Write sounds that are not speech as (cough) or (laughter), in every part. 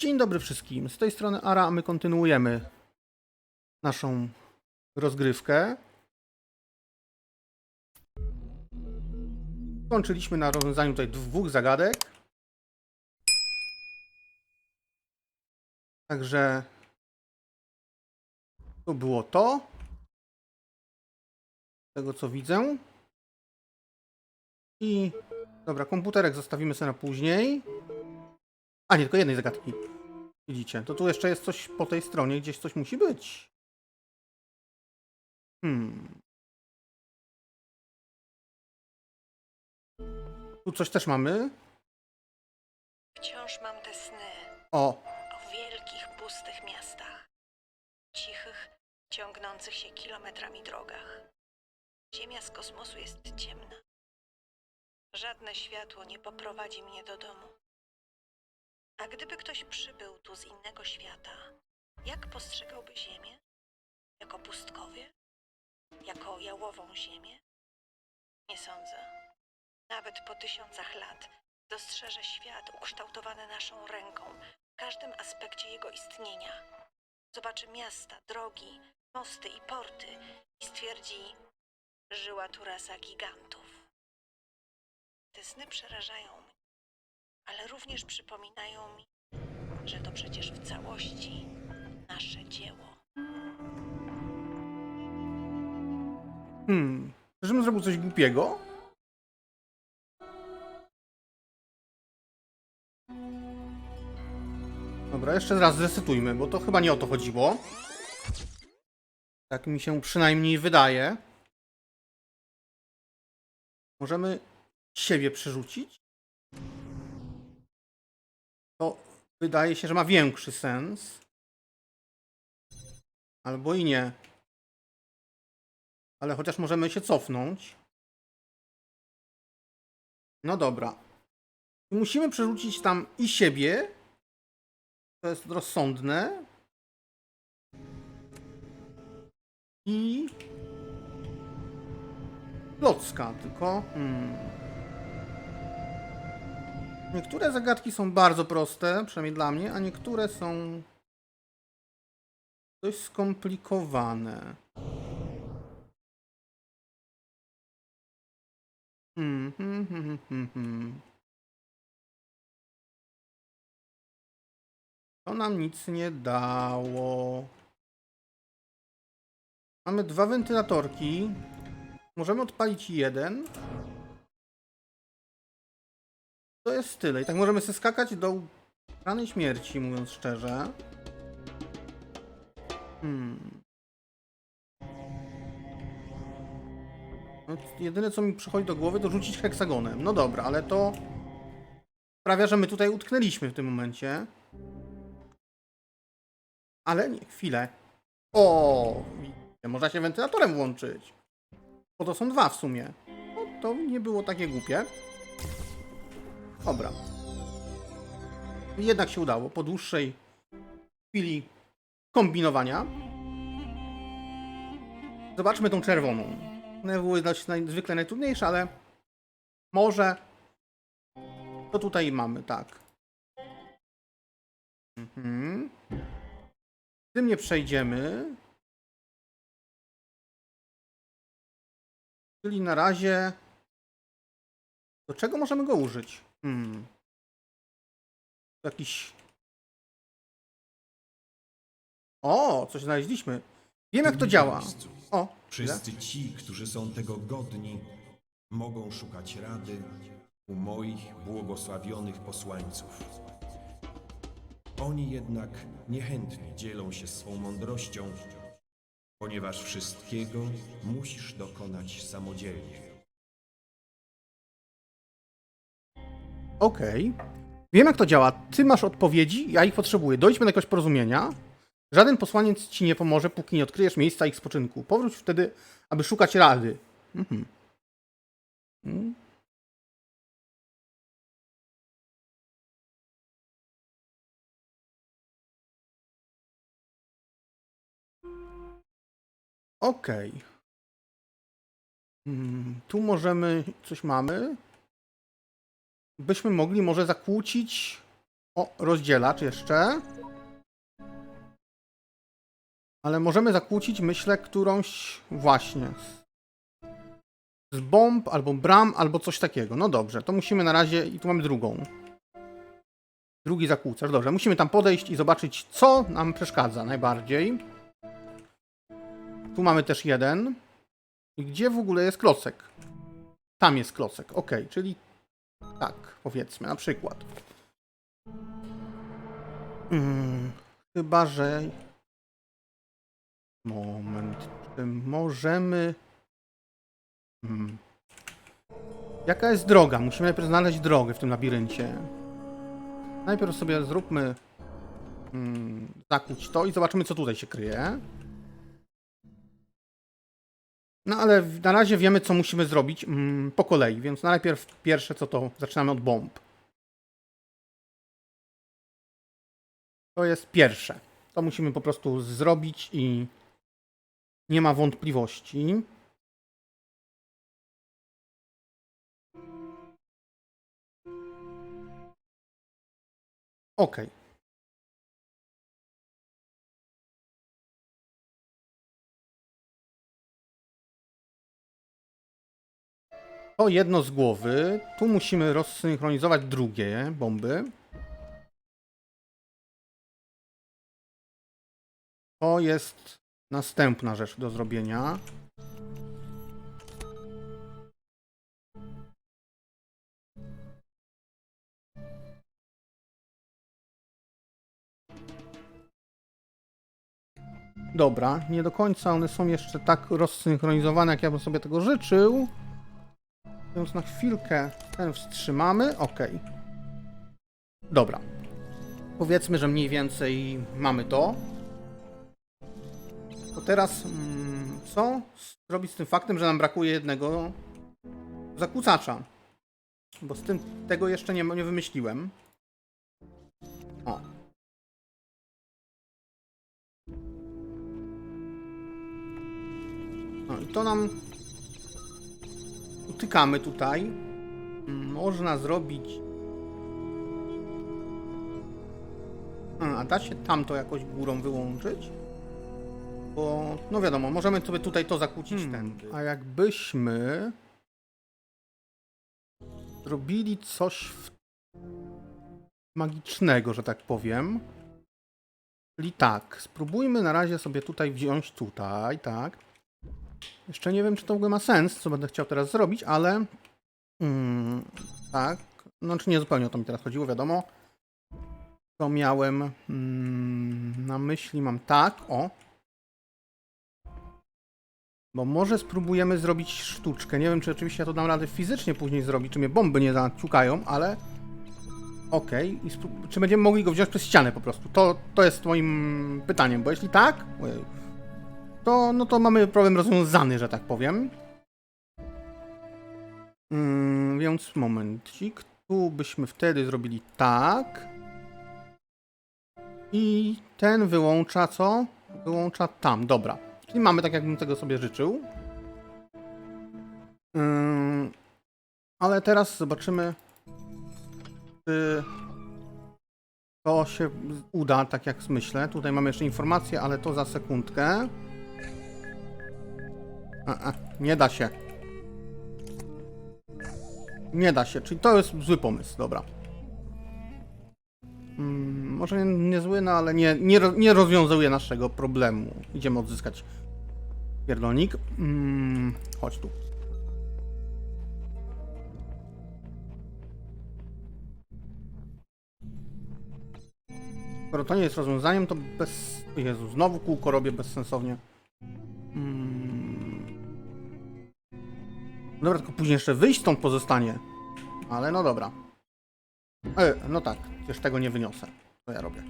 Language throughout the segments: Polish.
Dzień dobry wszystkim. Z tej strony Ara, a my kontynuujemy naszą rozgrywkę. Skończyliśmy na rozwiązaniu tutaj dwóch zagadek. Także to było to. Z tego co widzę. I dobra, komputerek zostawimy sobie na później. A nie, tylko jednej zagadki. Widzicie, to tu jeszcze jest coś po tej stronie, gdzieś coś musi być. Hmm. Tu coś też mamy. Wciąż mam te sny O, o wielkich, pustych miastach, cichych, ciągnących się kilometrami drogach. Ziemia z kosmosu jest ciemna. Żadne światło nie poprowadzi mnie do domu. A gdyby ktoś przybył tu z innego świata, jak postrzegałby Ziemię? Jako pustkowie? Jako jałową Ziemię? Nie sądzę. Nawet po tysiącach lat dostrzeże świat ukształtowany naszą ręką w każdym aspekcie jego istnienia. Zobaczy miasta, drogi, mosty i porty i stwierdzi, żyła tu rasa gigantów. Te sny przerażają ale również przypominają mi, że to przecież w całości nasze dzieło. hmm. Żebym zrobił coś głupiego? Dobra, jeszcze raz zresetujmy, bo to chyba nie o to chodziło. Tak mi się przynajmniej wydaje. Możemy siebie przerzucić. To wydaje się, że ma większy sens. Albo i nie. Ale chociaż możemy się cofnąć. No dobra. I musimy przerzucić tam i siebie. To jest rozsądne. I Klocka, tylko. Hmm. Niektóre zagadki są bardzo proste, przynajmniej dla mnie, a niektóre są dość skomplikowane. Hmm, hmm, hmm, hmm, hmm, hmm. To nam nic nie dało. Mamy dwa wentylatorki. Możemy odpalić jeden. To jest tyle. I tak możemy sobie skakać do ranej śmierci, mówiąc szczerze. Hmm. No, jedyne co mi przychodzi do głowy to rzucić heksagonem. No dobra, ale to sprawia, że my tutaj utknęliśmy w tym momencie. Ale nie, chwilę. O, można się wentylatorem włączyć. Bo to są dwa w sumie. No, to nie było takie głupie. Dobra. Jednak się udało po dłuższej chwili kombinowania. Zobaczmy tą czerwoną. One były dość zwykle najtrudniejsze, ale może to tutaj mamy, tak. Mhm. Tym nie przejdziemy. Czyli na razie. Do czego możemy go użyć? Hmm. Jakiś. O, coś znaleźliśmy. Wiem jak to działa. O. Wszyscy ci, którzy są tego godni, mogą szukać rady u moich błogosławionych posłańców. Oni jednak niechętnie dzielą się swą mądrością, ponieważ wszystkiego musisz dokonać samodzielnie. Okej. Wiem jak to działa. Ty masz odpowiedzi, ja ich potrzebuję. Dojdźmy do jakiegoś porozumienia. Żaden posłaniec ci nie pomoże, póki nie odkryjesz miejsca ich spoczynku. Powróć wtedy, aby szukać rady. Mhm. Mm. Okej. Mm, Tu możemy, coś mamy. Byśmy mogli może zakłócić O, rozdzielacz jeszcze. Ale możemy zakłócić, myślę, którąś właśnie. Z bomb, albo bram, albo coś takiego. No dobrze, to musimy na razie... I tu mamy drugą. Drugi zakłócacz. Dobrze, musimy tam podejść i zobaczyć, co nam przeszkadza najbardziej. Tu mamy też jeden. I gdzie w ogóle jest klocek? Tam jest klocek, ok, czyli tak, powiedzmy, na przykład. Hmm, chyba, że. Moment, czy możemy. Hmm. Jaka jest droga? Musimy najpierw znaleźć drogę w tym labiryncie. Najpierw sobie zróbmy. Hmm, to i zobaczymy, co tutaj się kryje. No ale na razie wiemy, co musimy zrobić mm, po kolei, więc najpierw pierwsze co to zaczynamy od bomb. To jest pierwsze. To musimy po prostu zrobić i nie ma wątpliwości. Ok. To jedno z głowy. Tu musimy rozsynchronizować drugie bomby. To jest następna rzecz do zrobienia. Dobra, nie do końca one są jeszcze tak rozsynchronizowane, jak ja bym sobie tego życzył. Więc na chwilkę ten wstrzymamy. Ok. Dobra. Powiedzmy, że mniej więcej mamy to. To teraz mm, co zrobić z tym faktem, że nam brakuje jednego zakłócacza? Bo z tym tego jeszcze nie, nie wymyśliłem. O. No i to nam utykamy tutaj. Można zrobić. A, da się tamto jakoś górą wyłączyć? Bo, no wiadomo, możemy sobie tutaj to zakłócić tędy. A jakbyśmy zrobili coś w... magicznego, że tak powiem. Czyli tak, spróbujmy na razie sobie tutaj wziąć tutaj, tak. Jeszcze nie wiem, czy to w ogóle ma sens, co będę chciał teraz zrobić, ale mm, tak. Znaczy nie zupełnie o to mi teraz chodziło, wiadomo. To miałem mm, na myśli, mam tak, o. Bo może spróbujemy zrobić sztuczkę. Nie wiem, czy oczywiście ja to dam radę fizycznie później zrobić, czy mnie bomby nie zaciukają, ale okej. Spró- Czy będziemy mogli go wziąć przez ścianę po prostu? To, to jest moim pytaniem, bo jeśli tak, ojej, to, no to mamy problem rozwiązany, że tak powiem. Mm, więc momencik. Tu byśmy wtedy zrobili tak. I ten wyłącza co? Wyłącza tam, dobra. Czyli mamy tak, jakbym tego sobie życzył. Ym, ale teraz zobaczymy, czy to się uda, tak jak myślę. Tutaj mamy jeszcze informację, ale to za sekundkę. (laughs) Nie da się. Nie da się, czyli to jest zły pomysł, dobra. Mm, może nie, nie zły, no ale nie, nie, nie rozwiązuje naszego problemu. Idziemy odzyskać pierdolnik. Mm, chodź tu. Skoro to nie jest rozwiązaniem, to bez... Jezu, znowu kółko robię bezsensownie. Dobra, tylko później jeszcze wyjść stąd pozostanie. Ale no dobra. E, no tak, przecież tego nie wyniosę. Co ja robię?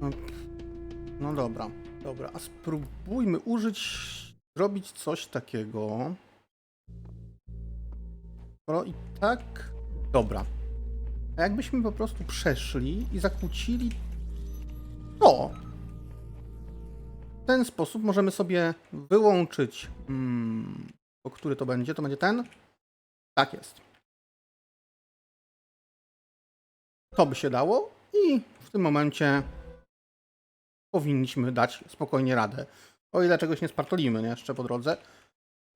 No, no dobra, dobra. A spróbujmy użyć, zrobić coś takiego. Skoro i tak... Dobra. A jakbyśmy po prostu przeszli i zakłócili to. W ten sposób możemy sobie wyłączyć. Mm, o który to będzie? To będzie ten? Tak jest. To by się dało i w tym momencie powinniśmy dać spokojnie radę. O ile czegoś nie spartolimy, nie? Jeszcze po drodze.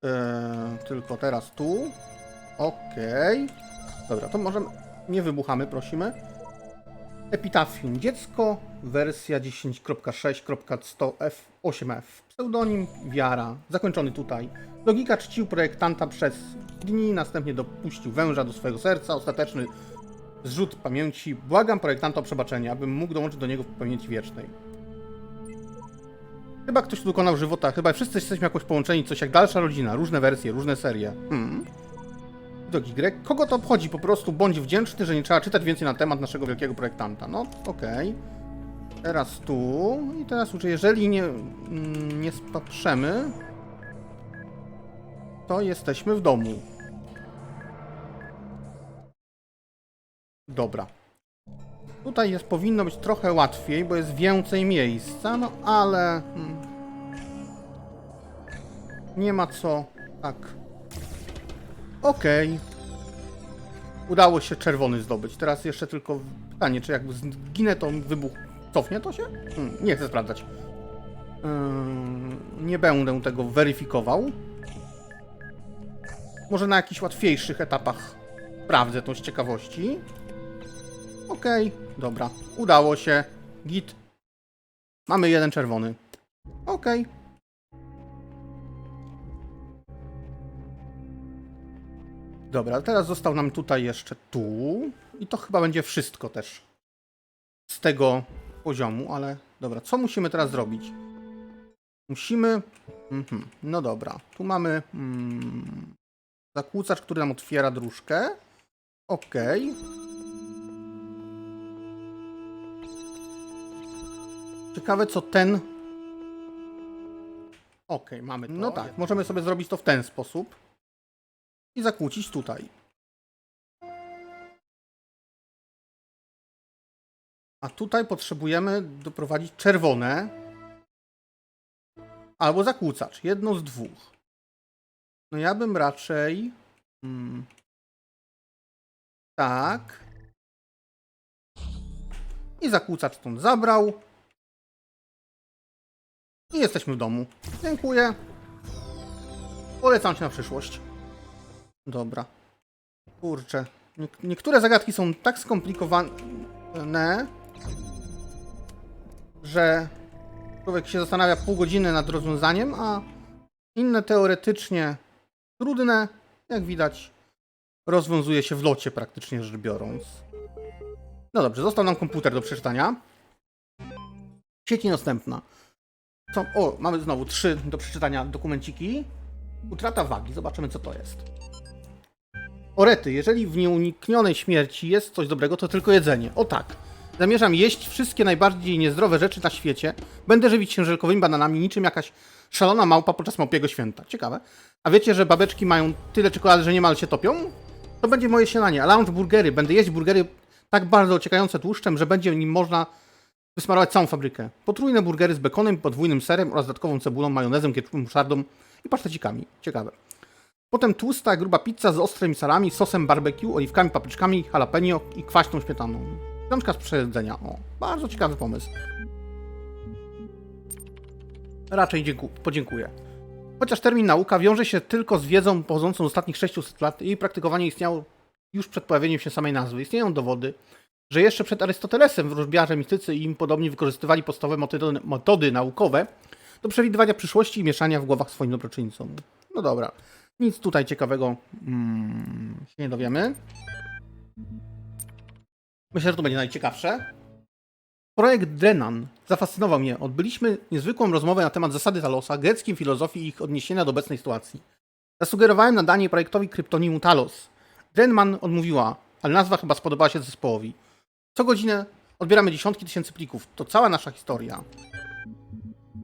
Eee, tylko teraz tu. Okej. Dobra, to możemy... Nie wybuchamy, prosimy. Epitafium. Dziecko, wersja 10.6.100F8F. Pseudonim Wiara. Zakończony tutaj. Logika czcił projektanta przez dni, następnie dopuścił węża do swojego serca. Ostateczny zrzut pamięci. Błagam projektanta o przebaczenie, abym mógł dołączyć do niego w pamięci wiecznej. Chyba ktoś tu dokonał żywota. Chyba wszyscy jesteśmy jakoś połączeni. Coś jak dalsza rodzina. Różne wersje, różne serie. Hmm. Y. Kogo to obchodzi? Po prostu bądź wdzięczny, że nie trzeba czytać więcej na temat naszego wielkiego projektanta. No, okej. Teraz tu. I teraz uczę, jeżeli nie, mm, nie to jesteśmy w domu. Dobra. Tutaj jest, powinno być trochę łatwiej, bo jest więcej miejsca, no ale... mm, Nie ma co... Tak. Okej. Udało się czerwony zdobyć. Teraz jeszcze tylko pytanie, czy jakby zginę, to wybuch cofnie to się? Hmm, nie chcę sprawdzać. Ym, nie będę tego weryfikował. Może na jakichś łatwiejszych etapach sprawdzę to z ciekawości. Okej, dobra. Udało się. Git. Mamy jeden czerwony. Okej. Dobra, teraz został nam tutaj jeszcze tu. I to chyba będzie wszystko też z tego poziomu, ale dobra, co musimy teraz zrobić? Musimy. Mhm, no dobra, tu mamy mm, zakłócacz, który nam otwiera dróżkę. Okej. Ciekawe, co ten. Okej, mamy to. No tak, możemy sobie zrobić to w ten sposób i zakłócić tutaj. A tutaj potrzebujemy doprowadzić czerwone albo zakłócacz. Jedno z dwóch. No ja bym raczej. Hmm, tak. I zakłócacz stąd zabrał. I jesteśmy w domu. Dziękuję. Polecam się na przyszłość. Dobra. Kurczę. Nie- niektóre zagadki są tak skomplikowane, że człowiek się zastanawia pół godziny nad rozwiązaniem, a inne teoretycznie trudne, jak widać, rozwiązuje się w locie praktycznie rzecz biorąc. No dobrze, został nam komputer do przeczytania. Sieć następna. Co? O, mamy znowu trzy do przeczytania dokumenciki. Utrata wagi. Zobaczymy, co to jest. Orety, jeżeli w nieuniknionej śmierci jest coś dobrego, to tylko jedzenie. O tak. Zamierzam jeść wszystkie najbardziej niezdrowe rzeczy na świecie. Będę żywić się żelkowymi bananami, niczym jakaś szalona małpa podczas małpiego święta. Ciekawe. A wiecie, że babeczki mają tyle czekolady, że niemal się topią? To będzie moje śniadanie. A lounge burgery. Będę jeść burgery tak bardzo ociekające tłuszczem, że będzie nim można wysmarować całą fabrykę. Potrójne burgery z bekonem, podwójnym serem oraz dodatkową cebulą, majonezem, ketchupem, muszardą i pasztecikami. Ciekawe. Potem tłusta, gruba pizza z ostrymi salami, sosem barbecue, oliwkami, papryczkami, jalapeno i kwaśną śmietaną. Książka z przejedzenia. O, bardzo ciekawy pomysł. Raczej dzięku- podziękuję. Chociaż termin nauka wiąże się tylko z wiedzą pochodzącą z ostatnich 600 lat, jej praktykowanie istniało już przed pojawieniem się samej nazwy. Istnieją dowody, że jeszcze przed Arystotelesem wróżbiarze, mistycy i im podobni wykorzystywali podstawowe metody, metody naukowe do przewidywania przyszłości i mieszania w głowach swoim dobroczyńcom. No dobra. Nic tutaj ciekawego mm, się nie dowiemy. Myślę, że to będzie najciekawsze. Projekt Drenan zafascynował mnie. Odbyliśmy niezwykłą rozmowę na temat zasady Talosa, greckim filozofii i ich odniesienia do obecnej sytuacji. Zasugerowałem nadanie projektowi kryptonimu Talos. Drenman odmówiła, ale nazwa chyba spodobała się zespołowi. Co godzinę odbieramy dziesiątki tysięcy plików. To cała nasza historia.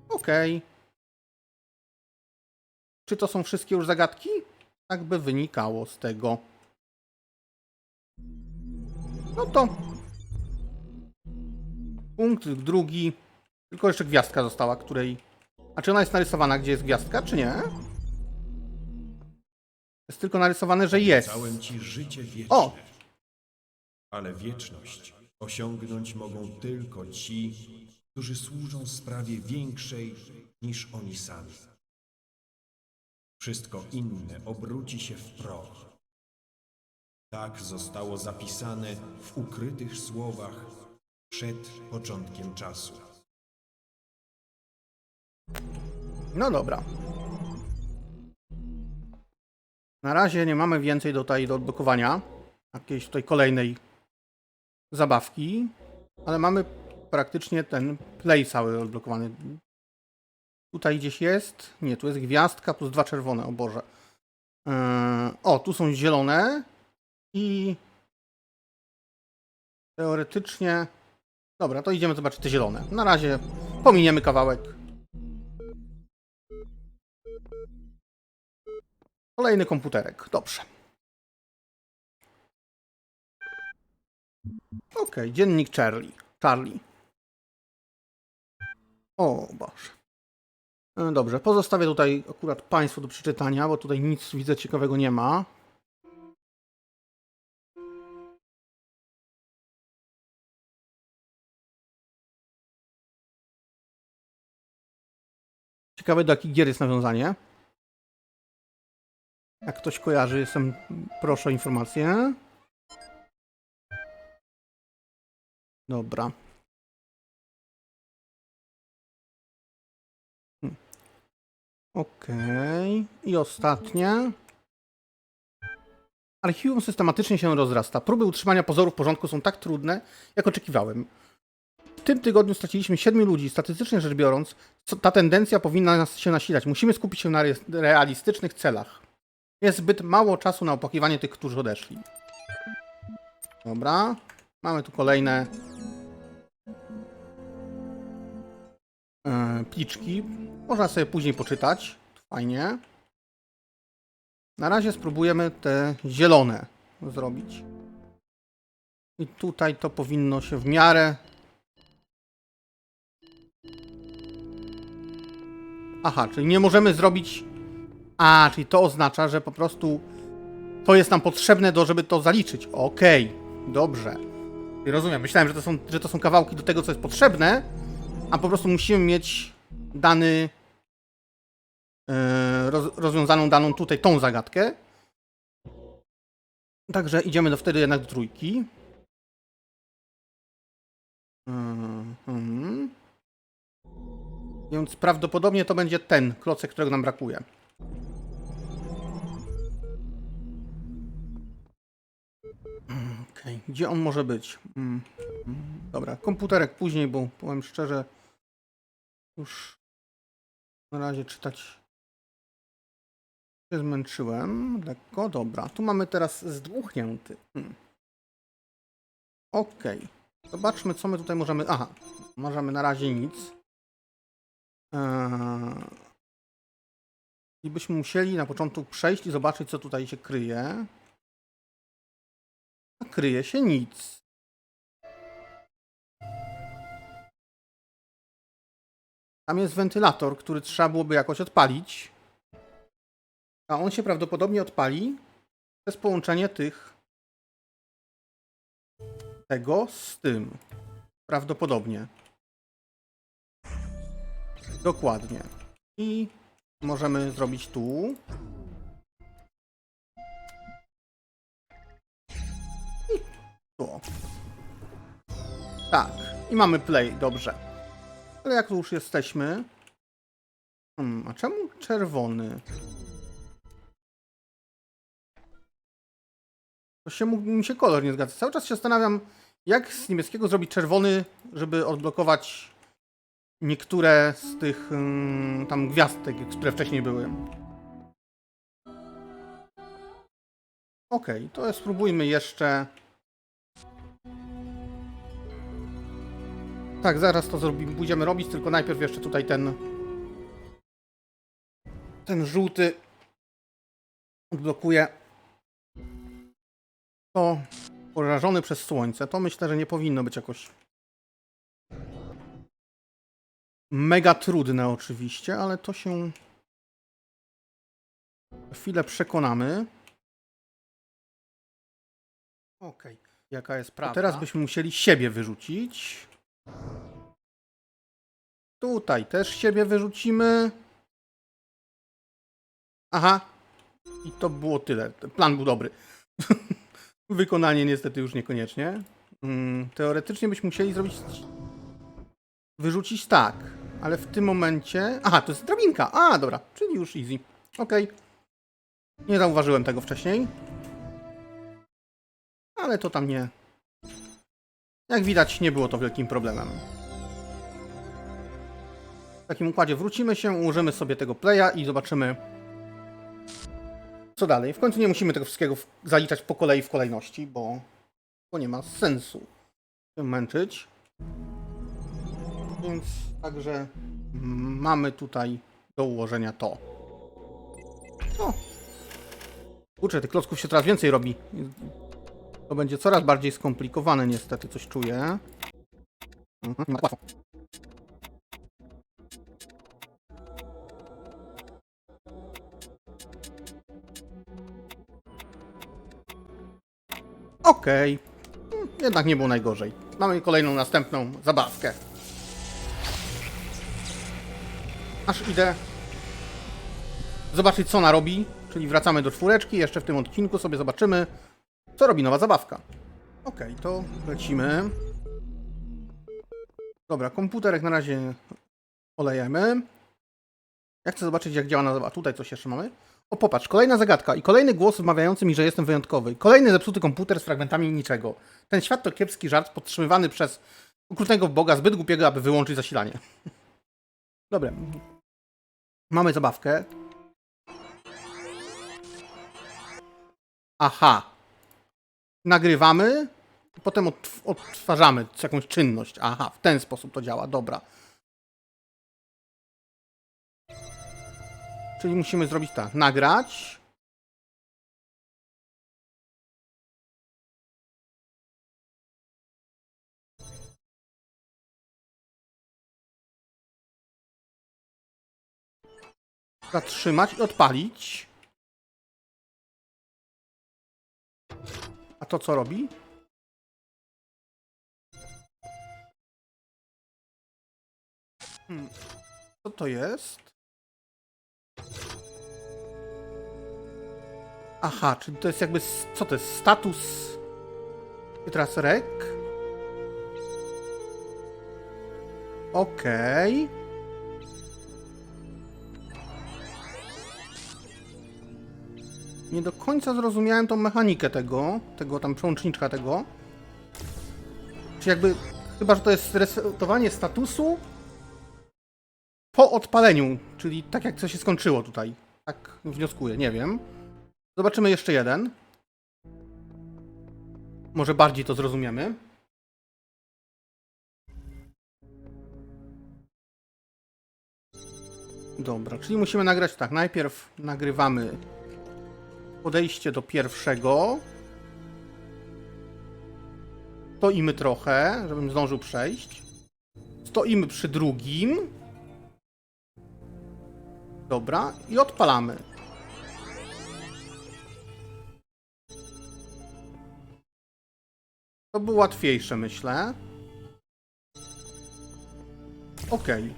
Okej. Czy to są wszystkie już zagadki? Tak by wynikało z tego. No to. Punkt drugi. Tylko jeszcze gwiazdka została, której. A czy ona jest narysowana, gdzie jest gwiazdka, czy nie? Jest tylko narysowane, że jest. Całem ci życie wieczne. O! Ale wieczność osiągnąć mogą tylko ci, którzy służą sprawie większej niż oni sami. Wszystko inne obróci się w proch. Tak zostało zapisane w ukrytych słowach przed początkiem czasu. No dobra. Na razie nie mamy więcej tutaj do odblokowania. Jakiejś tutaj kolejnej zabawki. Ale mamy praktycznie ten play cały odblokowany. Tutaj gdzieś jest. Nie, tu jest gwiazdka plus dwa czerwone, o Boże. Yy, o, tu są zielone. I teoretycznie. Dobra, to idziemy zobaczyć te zielone. Na razie pominiemy kawałek. Kolejny komputerek. Dobrze. Okej, dziennik Charlie. Charlie. O Boże. E, Dobrze, pozostawię tutaj akurat Państwu do przeczytania, bo tutaj nic widzę ciekawego nie ma. Ciekawe do jakich gier jest nawiązanie. Jak ktoś kojarzy, jestem, proszę o informację. Dobra. Okej. I ostatnie. Archiwum systematycznie się rozrasta. Próby utrzymania pozoru w porządku są tak trudne, jak oczekiwałem. W tym tygodniu straciliśmy siedmiu ludzi. Statystycznie rzecz biorąc, ta tendencja powinna nas się nasilać. Musimy skupić się na re- realistycznych celach. Jest zbyt mało czasu na opłakiwanie tych, którzy odeszli. Dobra. Mamy tu kolejne e, pliczki. Można sobie później poczytać. Fajnie. Na razie spróbujemy te zielone zrobić. I tutaj to powinno się w miarę. Aha, czyli nie możemy zrobić a, czyli to oznacza, że po prostu to jest nam potrzebne, do, żeby to zaliczyć. Okej, dobrze. I Rozumiem. Myślałem, że to, są, że to są kawałki do tego, co jest potrzebne, a po prostu musimy mieć dany. E, Roz, rozwiązaną daną tutaj tą zagadkę. Także idziemy do wtedy jednak do trójki. Mhm. Więc prawdopodobnie to będzie ten klocek, którego nam brakuje. Okej, gdzie on może być? Mm, mm, Dobra, komputerek później, bo powiem szczerze, już na razie czytać się zmęczyłem lekko. Dobra, tu mamy teraz zdmuchnięty. Hmm. Okej, zobaczmy co my tutaj możemy... Aha, możemy na razie nic. Eee... I byśmy musieli na początku przejść i zobaczyć co tutaj się kryje. A kryje się nic. Tam jest wentylator, który trzeba byłoby jakoś odpalić. A on się prawdopodobnie odpali przez połączenie tych. tego z tym. Prawdopodobnie. Dokładnie. I możemy zrobić tu. Tu. Tak. I mamy play, dobrze. Ale jak tu już jesteśmy... Hmm, a czemu czerwony? To się mi się kolor nie zgadza. Cały czas się zastanawiam, jak z niebieskiego zrobić czerwony, żeby odblokować niektóre z tych mm, tam gwiazdek, które wcześniej były. Okej, to spróbujmy jeszcze. Tak, zaraz to zrobimy, pójdziemy robić, tylko najpierw jeszcze tutaj ten ten żółty odblokuje porażony przez słońce. To myślę, że nie powinno być jakoś mega trudne oczywiście, ale to się chwilę przekonamy. Okej. Jaka jest prawda? Teraz byśmy musieli siebie wyrzucić. Tutaj też siebie wyrzucimy. Aha. I to było tyle. Plan był dobry. (laughs) Wykonanie niestety już niekoniecznie. Mm, teoretycznie byśmy musieli zrobić. Wyrzucić tak, ale w tym momencie. Aha, to jest drabinka. A, dobra, czyli już easy. Okej. Nie zauważyłem tego wcześniej. Ale to tam nie. Jak widać, nie było to wielkim problemem. W takim układzie wrócimy się, ułożymy sobie tego playa i zobaczymy, co dalej. W końcu nie musimy tego wszystkiego zaliczać po kolei w kolejności, bo to nie ma sensu się męczyć. Więc także mamy tutaj do ułożenia to. O! Kurczę, tych klocków się coraz więcej robi. To będzie coraz bardziej skomplikowane niestety, coś czuję. Mhm, łatwo. Okej. Hmm, Jednak nie było najgorzej. Mamy kolejną, następną zabawkę. Aż idę zobaczyć, co ona robi. Czyli wracamy do czwóreczki. Jeszcze w tym odcinku sobie zobaczymy, co robi nowa zabawka. Okej, to lecimy. Dobra, komputerek na razie olejemy. Ja chcę zobaczyć, jak działa na. Tutaj coś jeszcze mamy. O, popatrz, kolejna zagadka i kolejny głos wmawiający mi, że jestem wyjątkowy. Kolejny zepsuty komputer z fragmentami niczego. Ten świat to kiepski żart podtrzymywany przez okrutnego boga zbyt głupiego, aby wyłączyć zasilanie. (laughs) Dobra. Mamy zabawkę. Aha. Nagrywamy, potem odtw- odtwarzamy jakąś czynność. Aha, w ten sposób to działa, dobra. Czyli musimy zrobić tak, nagrać. Zatrzymać i odpalić. A to co robi? Hmm. Co to jest? Aha, czyli to jest jakby. Co to jest? Status. I teraz rek. Okej. Nie do końca zrozumiałem tą mechanikę tego, tego tam przełączniczka tego. Czy jakby, chyba, że to jest resetowanie statusu po odpaleniu, czyli tak jak to się skończyło tutaj. Tak wnioskuję, nie wiem. Zobaczymy jeszcze jeden. Może bardziej to zrozumiemy. Dobra, czyli musimy nagrać tak. Najpierw nagrywamy podejście do pierwszego. Stoimy trochę, żebym zdążył przejść. Stoimy przy drugim. Dobra, i odpalamy. To było łatwiejsze, myślę. Okej.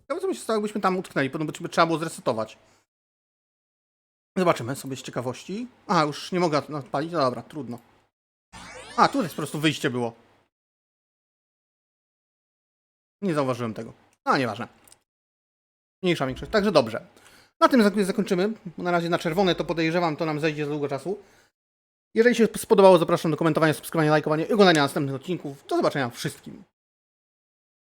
Ciekawe, co by się stało, jakbyśmy tam utknęli. Potem by trzeba było zresetować. Zobaczymy sobie z ciekawości. A, już nie mogę odpalić. No dobra, trudno. A, tu jest po prostu wyjście było. Nie zauważyłem tego. A, nieważne. Mniejsza większość. Także dobrze. Na tym zak- zakończymy. Na razie na czerwone to podejrzewam, to nam zejdzie za długo czasu. Jeżeli się spodobało, zapraszam do komentowania, subskrybowania, lajkowania i oglądania następnych odcinków. Do zobaczenia wszystkim.